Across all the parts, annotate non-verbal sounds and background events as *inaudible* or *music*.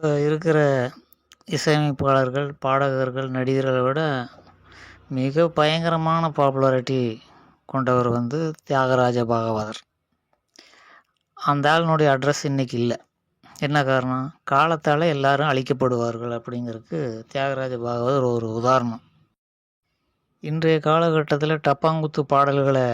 இப்போ இருக்கிற இசையமைப்பாளர்கள் பாடகர்கள் நடிகர்களை விட மிக பயங்கரமான பாப்புலாரிட்டி கொண்டவர் வந்து தியாகராஜ பாகவதர். அந்த ஆளினுடைய அட்ரஸ் இன்னைக்கு இல்லை. என்ன காரணம்? காலத்தால் எல்லாரும் அழிக்கப்படுவார்கள் அப்படிங்கிறதுக்கு தியாகராஜ பாகவதர் ஒரு உதாரணம். இன்றைய காலகட்டத்தில் டப்பாங்குத்து பாடல்களை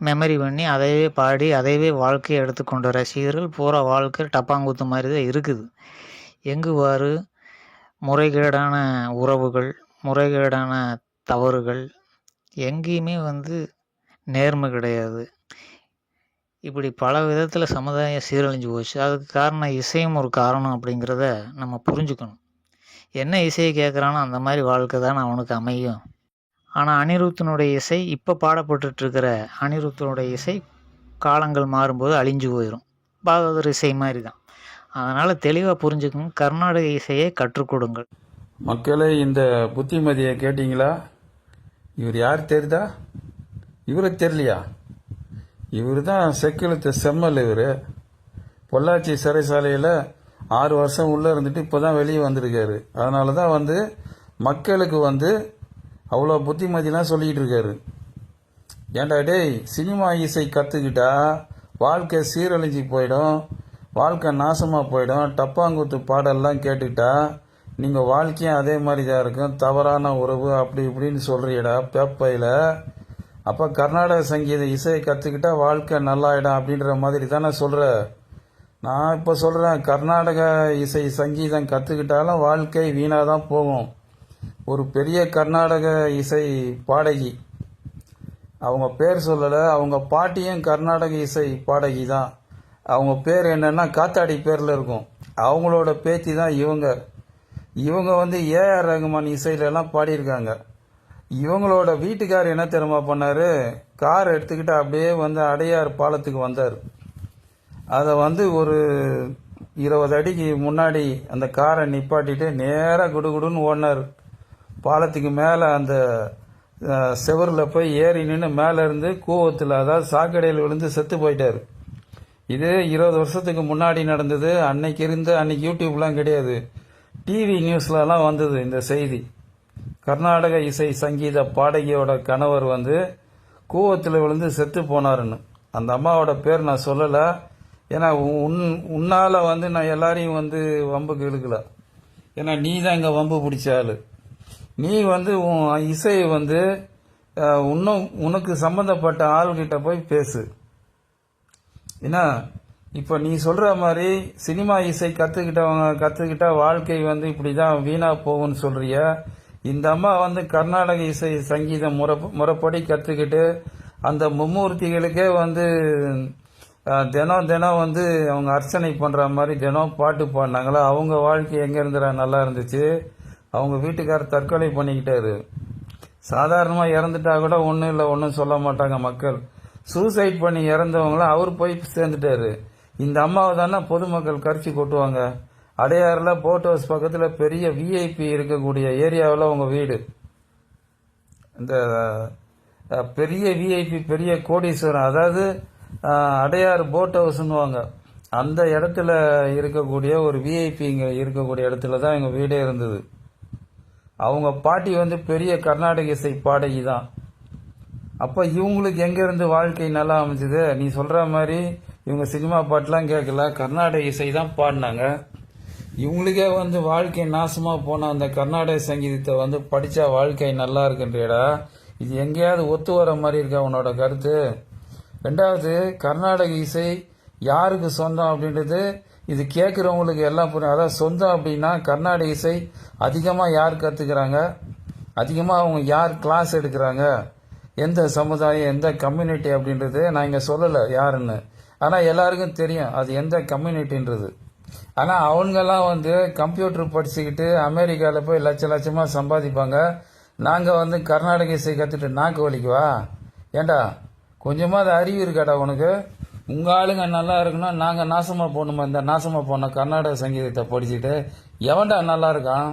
மெமரி பண்ணி அதையே பாடி அதையவே வாழ்க்கையை எடுத்துக்கொண்ட ரசிகர்கள் பூரா வாழ்க்கை டப்பாங்குத்து மாதிரி தான் இருக்குது. எங்குவாறு? முறைகேடான உறவுகள் முறைகேடான தவறுகள் எங்கேயுமே வந்து நேர்மை கிடையாது. இப்படி பல விதத்தில் சமுதாயம் சீரழிஞ்சு போச்சு. அதுக்கு காரணம் இசையும் ஒரு காரணம் அப்படிங்கிறத நம்ம புரிஞ்சுக்கணும். என்ன இசையை கேட்குறானோ அந்த மாதிரி வாழ்க்கை தான் அவனுக்கு அமையும். ஆனால் அனிருத்தினுடைய இசை இப்போ பாடப்பட்டுருக்கிற அனிருத்தனுடைய இசை காலங்கள் மாறும்போது அழிஞ்சு போயிடும் பாகவதர் இசை மாதிரி தான். அதனால் தெளிவாக புரிஞ்சுக்கணும். கர்நாடக இசையை கற்றுக்கொடுங்கள் மக்களே இந்த புத்திமதியை கேட்டிங்களா? இவர் யார் தெரியுதா? இவரை தெரியலையா? இவர் தான் செக்கிழுத்த செம்மல் இவர். பொள்ளாச்சி சிறைசாலையில் ஆறு வருஷம் உள்ளே இருந்துட்டு இப்போ தான் வெளியே வந்திருக்காரு. அதனால தான் வந்து மக்களுக்கு வந்து அவ்வளோ புத்திமதிலாம் சொல்லிக்கிட்டு இருக்காரு. ஏன்டா டேய் சினிமா இசை கற்றுக்கிட்டா வாழ்க்கை சீரழிஞ்சு போயிடும். வாழ்க்கை நாசமாக போயிடும். டப்பாங்குத்து பாடல்லாம் கேட்டுக்கிட்டா நீங்கள் வாழ்க்கையும் அதே மாதிரி தான் இருக்கும். தவறான உறவு அப்படி இப்படின்னு சொல்கிறியடா பேப்பையில். அப்போ கர்நாடக சங்கீத இசையை கற்றுக்கிட்டா வாழ்க்கை நல்லாயிடும் அப்படின்ற மாதிரி தானே சொல்கிற நான் இப்போ சொல்கிறேன் கர்நாடக இசை சங்கீதம் கற்றுக்கிட்டாலும் வாழ்க்கை வீணாக தான் போகும். ஒரு பெரிய கர்நாடக இசை பாடகி அவங்க பேர் சொல்லலை அவங்க பாட்டியும் கர்நாடக இசை பாடகி தான் அவங்க பேர் என்னன்னா காத்தாடி பேரில் இருக்கும். அவங்களோட பேத்தி தான் இவங்க. இவங்க வந்து ஏஆர் ரகுமான் இசையிலலாம் பாடியிருக்காங்க. இவங்களோட வீட்டுக்கார் என்ன தெரியுமா பண்ணார்? கார் எடுத்துக்கிட்டு அப்படியே வந்து அடையார் பாலத்துக்கு வந்தார். அதை வந்து ஒரு இருபது அடிக்கு முன்னாடி அந்த காரை நிப்பாட்டிட்டு நேராக குடுகுடுன்னு ஓடினார். பாலத்துக்கு மேலே அந்த செவரில் போய் ஏறி நின்று மேலே இருந்து கூவத்தில் அதாவது சாக்கடையில் விழுந்து செத்து போயிட்டார். இது இருபது வருஷத்துக்கு முன்னாடி நடந்தது அன்னைக்கு இருந்து அன்னைக்கு யூடியூப்லாம் கிடையாது. டிவி நியூஸ்லலாம் வந்தது இந்த செய்தி. கர்நாடக இசை சங்கீத பாடகியோட கணவர் வந்து கூவத்தில் விழுந்து செத்து போனாருன்னு. அந்த அம்மாவோட பேர் நான் சொல்லலை. ஏன்னா உன் உன்னால் வந்து நான் எல்லாரையும் வந்து வம்புக்கு இழுக்கல ஏன்னா நீ தான் இங்கே வம்பு பிடிச்ச ஆள். நீ வந்து உன் இசையை வந்து இன்னும் உனக்கு சம்மந்தப்பட்ட ஆள்கிட்ட போய் பேசு. என்ன? இப்போ நீ சொல்கிற மாதிரி சினிமா இசை கற்றுக்கிட்டவங்க கற்றுக்கிட்டா வாழ்க்கை வந்து இப்படி தான் வீணாக போகும்னு சொல்கிறிய இந்த அம்மா வந்து கர்நாடக இசை சங்கீதம் முறை முறைப்படி கற்றுக்கிட்டு அந்த மும்மூர்த்திகளுக்கே வந்து தினம் தினம் வந்து அவங்க அர்ச்சனை பண்ணுற மாதிரி தினம் பாட்டு பாடினாங்களா? அவங்க வாழ்க்கை எங்கே இருந்துடா? நல்லா இருந்துச்சு. அவங்க வீட்டுக்காரர் தற்கொலை பண்ணிக்கிட்டாரு. சாதாரணமாக இறந்துட்டா கூட ஒன்றும் இல்லை ஒன்றும் சொல்ல மாட்டாங்க மக்கள். சூசைட் பண்ணி இறந்தவங்களாம் அவர் போய் சேர்ந்துட்டாரு. இந்த அம்மாவை தானே பொதுமக்கள் கரிச்சு கொட்டுவாங்க. அடையாறில் போட் ஹவுஸ் பக்கத்தில் பெரிய விஐபி இருக்கக்கூடிய ஏரியாவில் உங்கள் வீடு. இந்த பெரிய விஐபி பெரிய கோடீஸ்வரன் அதாவது அடையாறு அடையார் போட் ஹவுஸ்னுவாங்க அந்த இடத்துல இருக்கக்கூடிய ஒரு விஐபி இங்கே இருக்கக்கூடிய இடத்துல தான் எங்கள் வீடே இருந்தது. அவங்க பாட்டி வந்து பெரிய கர்நாடக இசை பாடகி தான். அப்போ இவங்களுக்கு எங்கேருந்து வாழ்க்கை நல்லா அமைஞ்சுது? நீ சொல்கிற மாதிரி இவங்க சினிமா பாட்டெலாம் கேட்கல. கர்நாடக இசை தான் பாடினாங்க. இவங்களுக்கே வந்து வாழ்க்கை நாசமாக போன அந்த கர்நாடக சங்கீதத்தை வந்து படித்தா வாழ்க்கை நல்லா இருக்குன்றியடா இது எங்கேயாவது ஒத்து வர மாதிரி இருக்கா உன்னோட கருத்து? ரெண்டாவது கர்நாடக இசை யாருக்கு சொந்தம் அப்படின்றது இது கேட்குறவங்களுக்கு எல்லாம் புரியும். அதாவது சொந்தம் அப்படின்னா கர்நாடக இசை அதிகமாக யார் கற்றுக்கிறாங்க அதிகமாக அவங்க யார் கிளாஸ் எடுக்கிறாங்க? எந்த சமுதாயம் எந்த கம்யூனிட்டி அப்படின்றது நான் இங்கே சொல்லலை யாருன்னு. ஆனால் எல்லாருக்கும் தெரியும் அது எந்த கம்யூனிட்டின்றது ஆனால் அவங்கெல்லாம் வந்து கம்ப்யூட்டர் படிச்சுக்கிட்டு அமெரிக்காவில் போய் லட்ச லட்சமாக சம்பாதிப்பாங்க. நாங்கள் வந்து கர்நாடக இசை கற்றுட்டு நாக்கு வலிக்குவா ஏண்டா கொஞ்சமாக அது அறிவு இருக்காடா உனக்கு? உங்கள் ஆளுங்க நல்லா இருக்கணும் நாங்கள் நாசமாக போகணுமா? இந்த நாசமாக போன கர்நாடக சங்கீதத்தை படிச்சுட்டு எவன்டா நல்லா இருக்கான்?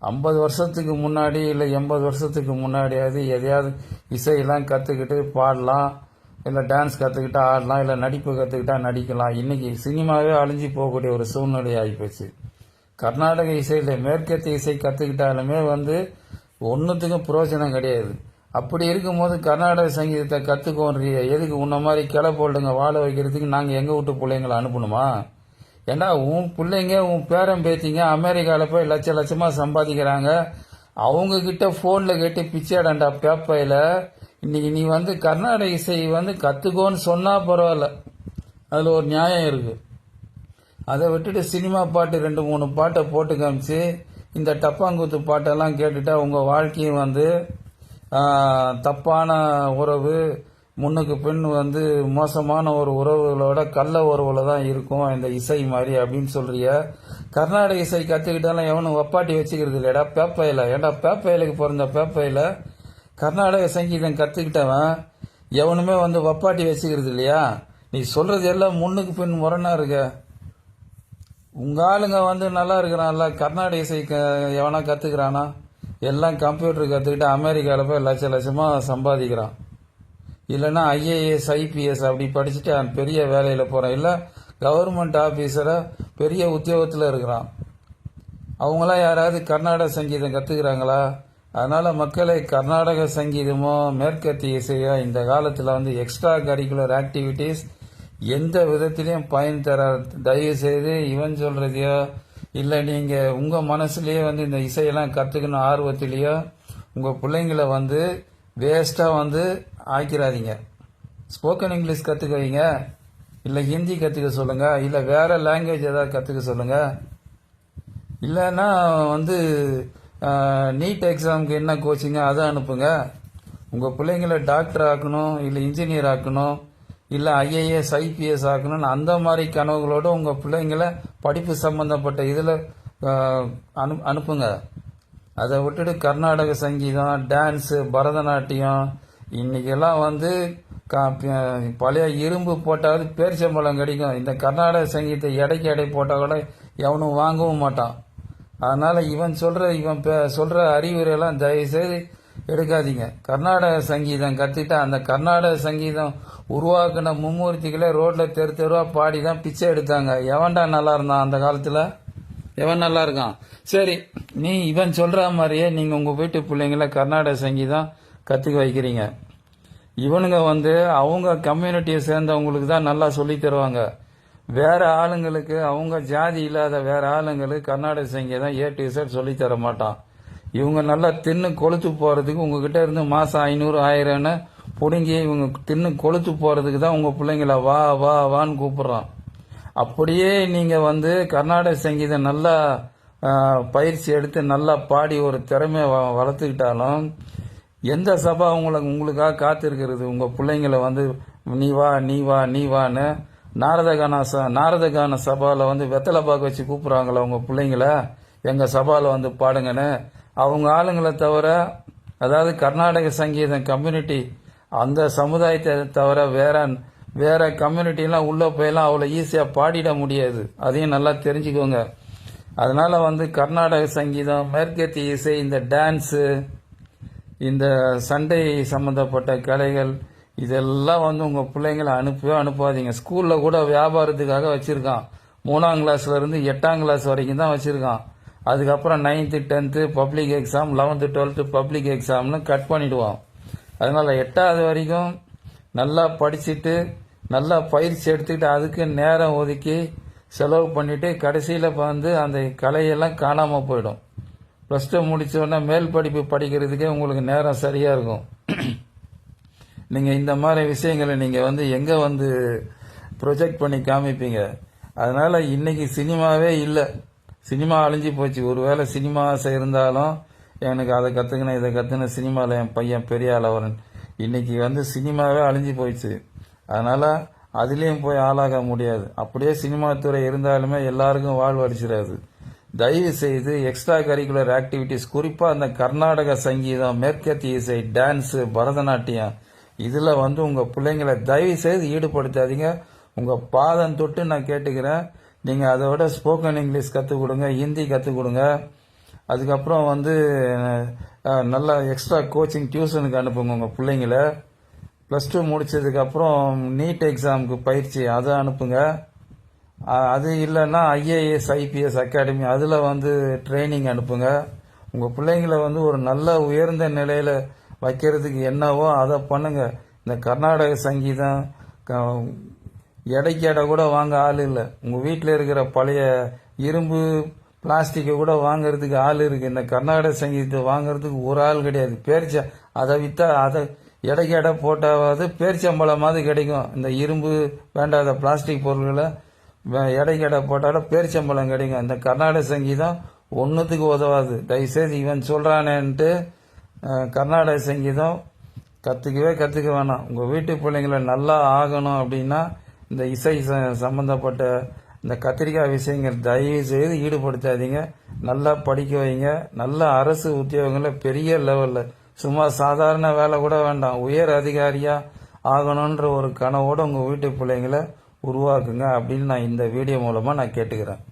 ஐம்பது வருஷத்துக்கு முன்னாடி இல்லை எண்பது வருஷத்துக்கு முன்னாடியாவது எதையாவது இசையெல்லாம் கற்றுக்கிட்டு பாடலாம் இல்லை டான்ஸ் கற்றுக்கிட்டா ஆடலாம் இல்லை நடிப்பு கற்றுக்கிட்டா நடிக்கலாம். இன்றைக்கி சினிமாவே அழிஞ்சு போகக்கூடிய ஒரு சூழ்நிலை ஆகிப்போச்சு கர்நாடக இசையில் மேற்கத்திய இசை கற்றுக்கிட்டாலுமே வந்து ஒன்றுத்துக்கும் பிரயோஜனம் கிடையாது. அப்படி இருக்கும்போது கர்நாடக சங்கீதத்தை கற்றுக்கோன்றிய எதுக்கு உன்ன மாதிரி கிளை போல்டுங்க வாழ வைக்கிறதுக்கு நாங்கள் எங்கள் வீட்டு பிள்ளைங்களை அனுப்பணுமா? ஏண்டா உன் பிள்ளைங்க உன் பேரன் பேத்திங்க அமெரிக்காவில் போய் லட்ச லட்சமாக சம்பாதிக்கிறாங்க. அவங்கக்கிட்ட ஃபோனில் கேட்டு பிச்சைடண்டா பேப்பையில் இன்னைக்கு நீ வந்து கர்நாடக இசை வந்து கற்றுக்கோன்னு சொன்னால் பரவாயில்ல. அதில் ஒரு நியாயம் இருக்குது அதை விட்டுட்டு சினிமா பாட்டு ரெண்டு மூணு பாட்டை போட்டு காமிச்சு இந்த டப்பாங்குத்து பாட்டெல்லாம் கேட்டுட்டா உங்கள் வாழ்க்கையும் வந்து தப்பான உறவு முன்னுக்கு பின் வந்து மோசமான ஒரு உறவுகளோட கள்ள உறவுல தான் இருக்கும் இந்த இசை மாதிரி அப்படின்னு சொல்றிய. கர்நாடக இசை கற்றுக்கிட்டாலும் எவனும் ஒப்பாட்டி வச்சுக்கிறது இல்லையடா பேப்பையில். ஏடா பேப்பையிலுக்கு பிறந்த பேப்பையில்? கர்நாடக சங்கீதம் கற்றுக்கிட்டவன் எவனுமே வந்து ஒப்பாட்டி வச்சுக்கிறது இல்லையா? நீ சொல்கிறது எல்லாம் முன்னுக்கு பின் முரணாக இருக்க. உங்க ஆளுங்க வந்து நல்லா இருக்கிறான்ல கர்நாடக இசை க- எவனா கற்றுக்கிறானா எல்லாம் கம்ப்யூட்டர் கற்றுக்கிட்டு அமெரிக்காவில் போய் லட்ச லட்சமாக சம்பாதிக்கிறான். இல்லைன்னா ஐஏஎஸ் ஐபிஎஸ் அப்படி படிச்சுட்டு அவன் பெரிய வேலையில் போகிறான் இல்லை கவர்மெண்ட் ஆஃபீஸராக பெரிய உத்தியோகத்தில் இருக்கிறான். அவங்களாம் யாராவது கர்நாடக சங்கீதம் கற்றுக்குறாங்களா அதனால் மக்களை கர்நாடக சங்கீதமோ மேற்கத்திய இசையோ இந்த காலத்தில் வந்து எக்ஸ்ட்ரா கரிக்குலர் ஆக்டிவிட்டீஸ் எந்த விதத்திலையும் பயன் தர தயவு செய்து இவன் சொல்கிறதையோ இல்லை நீங்கள் உங்கள் மனசுலேயே வந்து இந்த இசையெல்லாம் கற்றுக்கணும் ஆர்வத்திலேயோ உங்கள் பிள்ளைங்களை வந்து வேஸ்ட்டாக வந்து ஆக்கிறாதீங்க ஸ்போக்கன் இங்கிலீஷ் கற்றுக்குவீங்க வைங்க ஹிந்தி கற்றுக்க சொல்லுங்கள் இல்லை வேறு லாங்குவேஜ் ஏதாவது கற்றுக்க சொல்லுங்கள் இல்லைன்னா வந்து நீட் எக்ஸாமுக்கு என்ன கோச்சிங்க அதை அனுப்புங்க. உங்கள் பிள்ளைங்களை டாக்டர் ஆக்கணும் இல்லை இன்ஜினியர் ஆக்கணும் இல்லை ஐஏஎஸ் ஐபிஎஸ் ஆக்கணும்னு அந்த மாதிரி கனவுகளோட உங்கள் பிள்ளைங்களை படிப்பு சம்மந்தப்பட்ட இதில் அனு அனுப்புங்க. அதை விட்டுட்டு கர்நாடக சங்கீதம் டான்ஸு பரதநாட்டியம் இன்னைக்கெல்லாம் வந்து கா- பழைய இரும்பு போட்டாவது பேரிச்சம்பழம் கிடைக்கும். இந்த கர்நாடக சங்கீதத்தை எடைக்கு எடை போட்டால் கூட எவனும் வாங்கவும் மாட்டான். அதனால் இவன் சொல்கிற இவன் பே- சொல்கிற அறிவுரையெல்லாம் தயவுசெய்து எடுக்காதீங்க. கர்நாடக சங்கீதம் கத்துக்கிட்டு அந்த கர்நாடக சங்கீதம் உருவாக்கின மும்மூர்த்திகளை ரோட்டில் தெரு தெருவாக பாடி தான் பிச்சை எடுத்தாங்க. எவன்டா நல்லா இருந்தான் அந்த காலத்தில்? எவன் நல்லா இருக்கான்? சரி நீ இவன் சொல்ற மாதிரியே நீங்க உங்க வீட்டு பிள்ளைங்கள கர்நாடக சங்கீதம் கத்துக்க வைக்கிறீங்க. இவனுங்க வந்து அவங்க கம்யூனிட்டியை சேர்ந்தவங்களுக்கு தான் நல்லா சொல்லி தருவாங்க. வேற ஆளுங்களுக்கு அவங்க ஜாதி இல்லாத வேற ஆளுங்களுக்கு கர்நாடக சங்கீதம் ஏ டு Z சொல்லி தர மாட்டான். இவங்க நல்லா தின்னு கொளுத்து போறதுக்கு உங்ககிட்ட இருந்து மாசம் ஐநூறு ஆயிரம்னு பிடுங்கி இவங்க தின்னு கொளுத்து போறதுக்கு தான் உங்க பிள்ளைங்கள வா வா வான்னு கூப்பிடுறான். அப்படியே நீங்கள் வந்து கர்நாடக சங்கீதம் நல்லா பயிற்சி எடுத்து நல்லா பாடி ஒரு திறமையை வ- வளர்த்துக்கிட்டாலும் எந்த சபா உங்களுக்கு உங்களுக்காக காத்திருக்கிறது? உங்கள் பிள்ளைங்களை வந்து நீ வா நீ வா நீ வான்னு நாரதகான ச நாரதகான சபாவில் வந்து வெத்தலை பாக்கு வச்சு கூப்பிட்றாங்களா உங்கள் பிள்ளைங்கள எங்கள் சபாவில் வந்து பாடுங்கன்னு. அவங்க ஆளுங்களை தவிர அதாவது கர்நாடக சங்கீதம் கம்யூனிட்டி அந்த சமுதாயத்தை தவிர வேற வேற கம்யூனிட்டிலாம் உள்ளே போயெல்லாம் அவ்வளோ ஈஸியாக பாடிட முடியாது. அதையும் நல்லா தெரிஞ்சுக்கோங்க. அதனால் வந்து கர்நாடக சங்கீதம் மேற்கத்திய இசை இந்த டான்ஸு இந்த சண்டை சம்மந்தப்பட்ட கலைகள் இதெல்லாம் வந்து உங்கள் பிள்ளைங்களை அனுப்பவே அனுப்பாதீங்க. ஸ்கூலில் கூட வியாபாரத்துக்காக வச்சுருக்கான். மூணாம் கிளாஸ்லேருந்து எட்டாம் கிளாஸ் வரைக்கும் தான் வச்சுருக்கான். அதுக்கப்புறம் ninth tenth public exam eleventh twelfth public எக்ஸாம்னு cut பண்ணிவிடுவான் அதனால் எட்டாவது வரைக்கும் நல்லா படிச்சுட்டு நல்லா பயிற்சி எடுத்துக்கிட்டு அதுக்கு நேரம் ஒதுக்கி செலவு பண்ணிவிட்டு கடைசியில் வந்து அந்த கலையெல்லாம் காணாமல் போயிடும். ப்ளஸ் டூ முடித்தோடனே மேல் படிப்பு படிக்கிறதுக்கே உங்களுக்கு நேரம் சரியாக இருக்கும். *clears throat* நீங்கள் இந்த மாதிரி விஷயங்களை நீங்கள் வந்து எங்கே வந்து ப்ரொஜெக்ட் பண்ணி காமிப்பீங்க? அதனால் இன்றைக்கி சினிமாவே இல்லை. சினிமா அழிஞ்சு போச்சு. ஒருவேளை சினிமா ஆசை இருந்தாலும் எனக்கு அதை கற்றுக்கினேன் இதை கத்துன சினிமாவில் என் பையன் பெரிய ஆளவரன். இன்றைக்கி வந்து சினிமாவே அழிஞ்சு போயிடுச்சு. அதனால் அதுலேயும் போய் ஆளாக முடியாது. அப்படியே சினிமா துறை இருந்தாலுமே எல்லாருக்கும் வாழ்வு அடிச்சிடாது. தயவு செய்து எக்ஸ்ட்ரா கரிக்குலர் ஆக்டிவிட்டிஸ் குறிப்பாக அந்த கர்நாடக சங்கீதம் மேற்கத்திய இசை டான்ஸு பரதநாட்டியம் இதில் வந்து உங்கள் பிள்ளைங்களை தயவு செய்து ஈடுபடுத்தாதீங்க. உங்கள் பாதம் தொட்டு நான் கேட்டுக்கிறேன். நீங்கள் அதை விட ஸ்போக்கன் இங்கிலீஷ் கற்றுக் கொடுங்க ஹிந்தி கற்றுக் கொடுங்க. அதுக்கப்புறம் வந்து நல்லா எக்ஸ்ட்ரா கோச்சிங் டியூஷனுக்கு அனுப்புங்க உங்கள் பிள்ளைங்கள. ப்ளஸ் டூ முடித்ததுக்கப்புறம் நீட் எக்ஸாமுக்கு பயிற்சி அதை அனுப்புங்க. அது இல்லைன்னா ஐஏஎஸ் ஐபிஎஸ் அகாடமி அதில் வந்து ட்ரைனிங் அனுப்புங்க. உங்கள் பிள்ளைங்களை வந்து ஒரு நல்ல உயர்ந்த நிலையில் வைக்கிறதுக்கு என்னவோ அதை பண்ணுங்கள் இந்த கர்நாடக சங்கீதம் எடைக்கு எடை கூட வாங்க ஆள் இல்லை. உங்கள் வீட்டில் இருக்கிற பழைய இரும்பு பிளாஸ்டிக்கை கூட வாங்கிறதுக்கு ஆள் இருக்குது இந்த கர்நாடக சங்கீதத்தை வாங்குறதுக்கு ஒரு ஆள் கிடையாது. பேரிச்சா அதை விற்றா அதை எடைக்கு எடை போட்டாவது பேரிச்சம்பழமாவது கிடைக்கும். இந்த இரும்பு வேண்டாத பிளாஸ்டிக் பொருள்களை வே- எடைக்கு எடை போட்டாலும் பேரிச்சம்பழம் கிடைக்கும். இந்த கர்நாடக சங்கீதம் ஒன்றுத்துக்கு உதவாது. தயவுசெய்து இவன் சொல்கிறானேன்ட்டு கர்நாடக சங்கீதம் கற்றுக்கவே கற்றுக்க வேணாம். உங்கள் வீட்டு பிள்ளைங்களை நல்லா ஆகணும் அப்படின்னா இந்த இசை ச- இந்த கத்திரிக்காய் விஷயங்கள் தயவு செய்து ஈடுபடுத்தாதீங்க. நல்லா படிக்க வைங்க. நல்ல அரசு உத்தியோகங்களை பெரிய லெவலில் சும்மா சாதாரண வேலை கூட வேண்டாம். உயர் அதிகாரியாக ஆகணுன்ற ஒரு கனவோடு உங்கள் வீட்டு பிள்ளைங்களை உருவாக்குங்க அப்படின்னு நான் இந்த வீடியோ மூலமாக நான் கேட்டுக்கிறேன்.